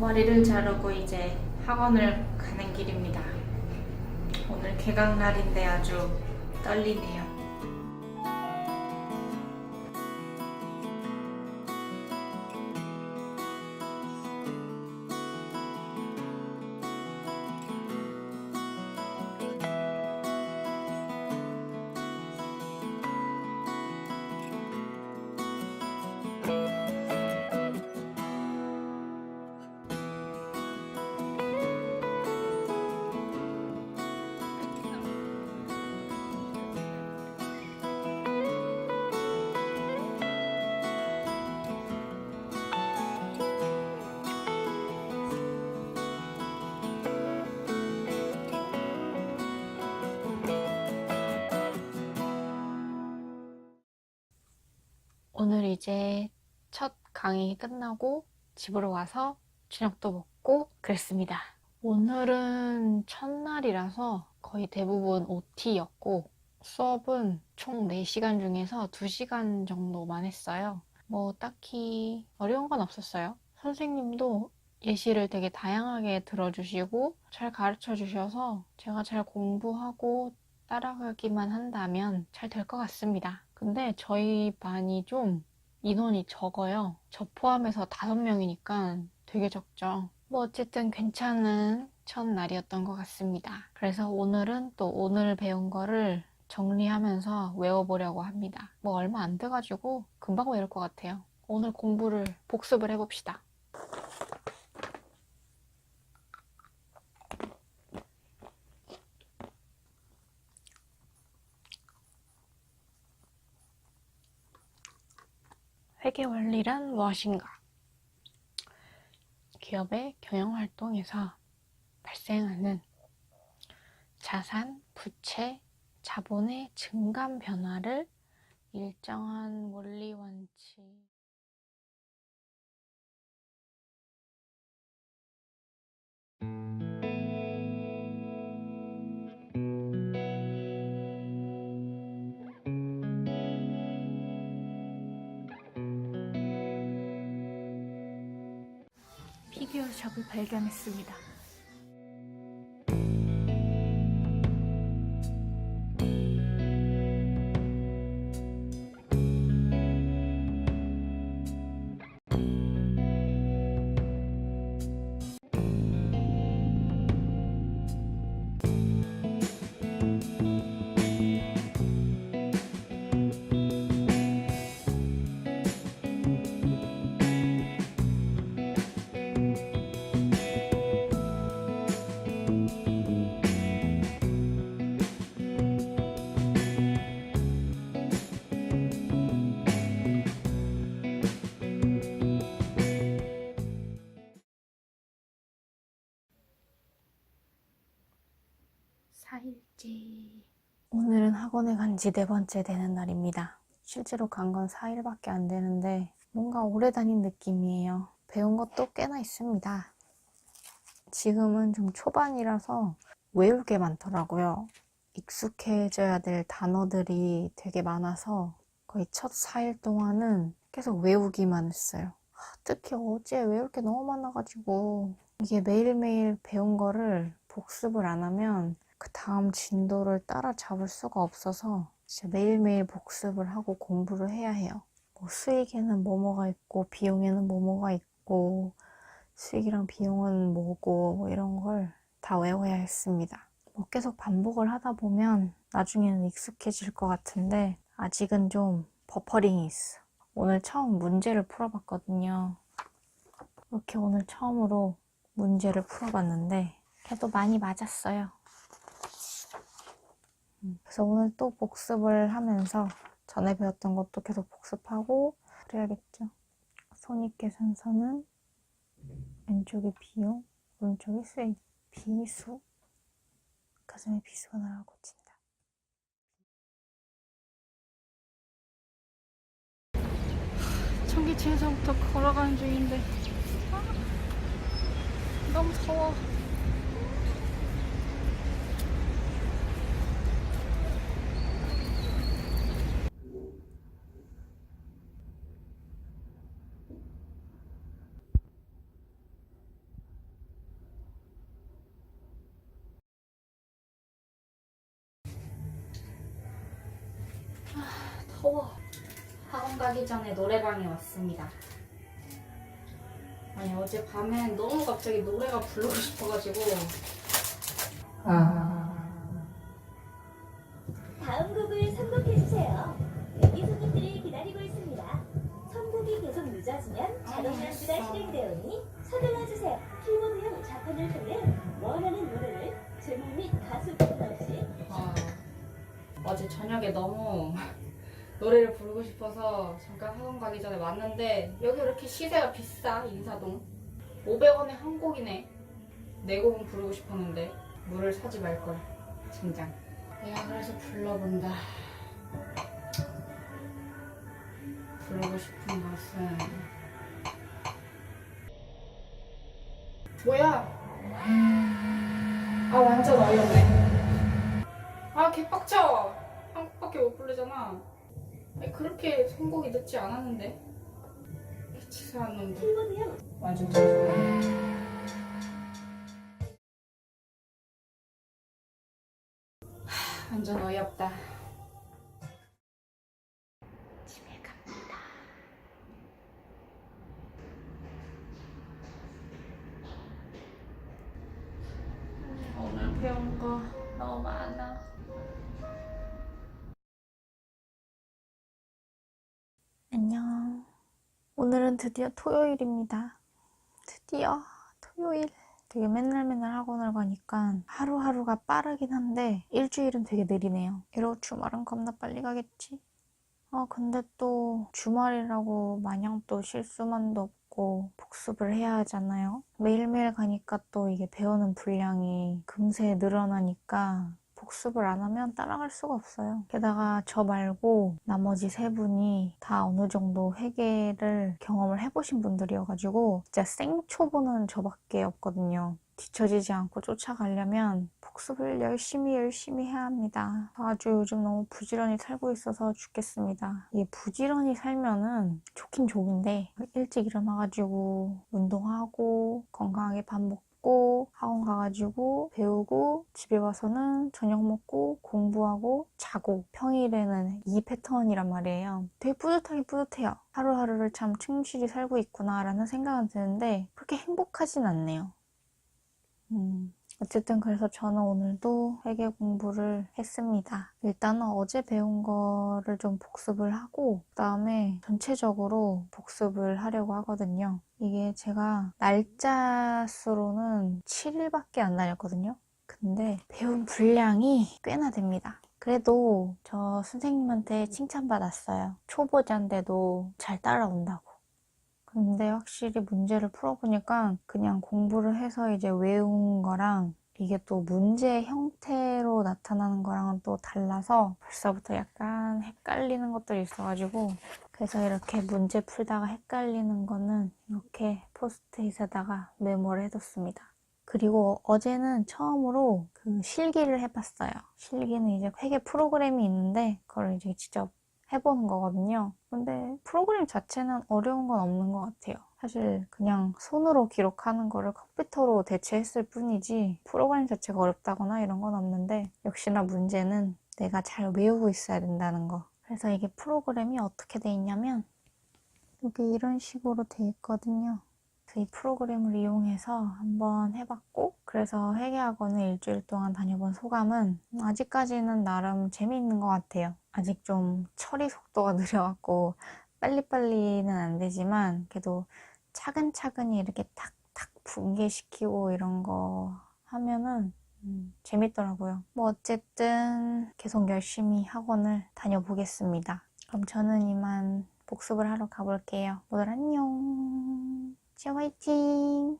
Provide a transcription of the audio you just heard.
머리를 자르고 이제 학원을 가는 길입니다. 오늘 개강 날인데 아주 떨리네요. 오늘 이제 첫 강의 끝나고 집으로 와서 저녁도 먹고 그랬습니다. 오늘은 첫날이라서 거의 대부분 OT였고 수업은 총 4시간 중에서 2시간 정도만 했어요. 뭐 딱히 어려운 건 없었어요. 선생님도 예시를 되게 다양하게 들어주시고 잘 가르쳐 주셔서 제가 잘 공부하고 따라가기만 한다면 잘 될 것 같습니다. 근데 저희 반이 좀 인원이 적어요. 저 포함해서 다섯 명이니까 되게 적죠. 뭐 어쨌든 괜찮은 첫날이었던 것 같습니다. 그래서 오늘은 또 오늘 배운 거를 정리하면서 외워보려고 합니다. 뭐 얼마 안 돼가지고 금방 외울 것 같아요. 오늘 공부를 복습을 해봅시다. 회계 원리란 무엇인가? 기업의 경영 활동에서 발생하는 자산, 부채, 자본의 증감 변화를 일정한 원리 원칙 피규어 샵을 발견했습니다. 사일째. 오늘은 학원에 간 지 네 번째 되는 날입니다. 실제로 간 건 4일밖에 안 되는데 뭔가 오래 다닌 느낌이에요. 배운 것도 꽤나 있습니다. 지금은 좀 초반이라서 외울 게 많더라고요. 익숙해져야 될 단어들이 되게 많아서 거의 첫 4일 동안은 계속 외우기만 했어요. 아, 특히 어제 외울 게 너무 많아가지고 이게 매일매일 배운 거를 복습을 안 하면 그 다음 진도를 따라잡을 수가 없어서 진짜 매일매일 복습을 하고 공부를 해야 해요. 뭐 수익에는 뭐뭐가 있고 비용에는 뭐뭐가 있고 수익이랑 비용은 뭐고 뭐 이런 걸 다 외워야 했습니다. 뭐 계속 반복을 하다 보면 나중에는 익숙해질 것 같은데 아직은 좀 버퍼링이 있어. 오늘 처음 문제를 풀어봤거든요. 이렇게 오늘 처음으로 문제를 풀어봤는데 그래도 많이 맞았어요. 음, 그래서 오늘 또 복습을 하면서 전에 배웠던 것도 계속 복습하고 그래야겠죠. 손익계산서는 왼쪽에 비용, 오른쪽에 수익, 비수. 가슴에 비수가 날아 꽂힌다. 청계천에서부터 걸어가는 중인데 아, 너무 더워. 더워. 학원 가기 전에 노래방에 왔습니다. 아니 어제 밤엔 너무 갑자기 노래가 부르고 싶어가지고 다음 곡을 선곡해주세요. 대기 손님들이 기다리고 있습니다. 선곡이 계속 늦어지면 자동 아, 연주가 알았어. 실행되오니 서둘러주세요. 키보드형 좌판을 통해 원하는 노래를 제목 및 가수 번호 없이 아, 어제 저녁에 너무 노래를 부르고 싶어서 잠깐 학원 가기 전에 왔는데 여기 왜 이렇게 시세가 비싸 인사동. 500원에 한 곡이네 네 곡은 부르고 싶었는데 물을 사지 말걸. 진장. 내가 그래서 불러본다. 부르고 싶은 것은 뭐야? 아 완전 어이없네. 아 개빡쳐. 한 곡밖에 못 부르잖아 그렇게 선곡이 늦지 않았는데. 치사한 놈들 죄송해 하, 완전 어이없다. 집에 갑니다. 오늘 배운 거 너무 많아 드디어 토요일입니다. 드디어 토요일. 되게 맨날 맨날 학원을 가니까 하루하루가 빠르긴 한데 일주일은 되게 느리네요. 이러고 주말은 겁나 빨리 가겠지. 아, 근데 또 주말이라고 마냥 또 실수만도 없고 복습을 해야 하잖아요. 매일매일 가니까 또 이게 배우는 분량이 금세 늘어나니까 복습을 안 하면 따라갈 수가 없어요. 게다가 저 말고 나머지 세 분이 다 어느 정도 회계를 경험을 해보신 분들이어가지고 진짜 생초보는 저밖에 없거든요. 뒤처지지 않고 쫓아가려면 복습을 열심히 열심히 해야 합니다. 아주 요즘 너무 부지런히 살고 있어서 죽겠습니다. 이게 부지런히 살면은 좋긴 좋은데 일찍 일어나가지고 운동하고 건강하게 밥 먹고 학원 가가지고 배우고 집에 와서는 저녁 먹고 공부하고 자고 평일에는 이 패턴이란 말이에요. 되게 뿌듯하게 뿌듯해요. 하루하루를 참 충실히 살고 있구나라는 생각은 드는데 그렇게 행복하진 않네요. 음, 어쨌든 그래서 저는 오늘도 회계 공부를 했습니다. 일단은 어제 배운 거를 좀 복습을 하고 그다음에 전체적으로 복습을 하려고 하거든요. 이게 제가 날짜 수로는 7일밖에 안 다녔거든요. 근데 배운 분량이 꽤나 됩니다. 그래도 저 선생님한테 칭찬받았어요. 초보자인데도 잘 따라온다고. 근데 확실히 문제를 풀어보니까 그냥 공부를 해서 이제 외운 거랑 이게 또 문제 형태로 나타나는 거랑은 또 달라서 벌써부터 약간 헷갈리는 것들이 있어가지고 그래서 이렇게 문제 풀다가 헷갈리는 거는 이렇게 포스트잇에다가 메모를 해뒀습니다. 그리고 어제는 처음으로 그 실기를 해봤어요. 실기는 이제 회계 프로그램이 있는데 그걸 이제 직접 해보는 거거든요. 근데 프로그램 자체는 어려운 건 없는 것 같아요. 사실 그냥 손으로 기록하는 거를 컴퓨터로 대체했을 뿐이지 프로그램 자체가 어렵다거나 이런 건 없는데 역시나 문제는 내가 잘 외우고 있어야 된다는 거. 그래서 이게 프로그램이 어떻게 돼 있냐면 이게 이런 식으로 돼 있거든요. 이 프로그램을 이용해서 한번 해봤고 그래서 회계학원을 일주일 동안 다녀본 소감은 아직까지는 나름 재미있는 것 같아요. 아직 좀 처리 속도가 느려갖고 빨리빨리는 안 되지만 그래도 차근차근히 이렇게 탁탁 붕괴시키고 이런 거 하면은 음, 재밌더라고요. 뭐 어쨌든 계속 열심히 학원을 다녀보겠습니다. 그럼 저는 이만 복습을 하러 가볼게요. 모두 안녕. 제 화이팅!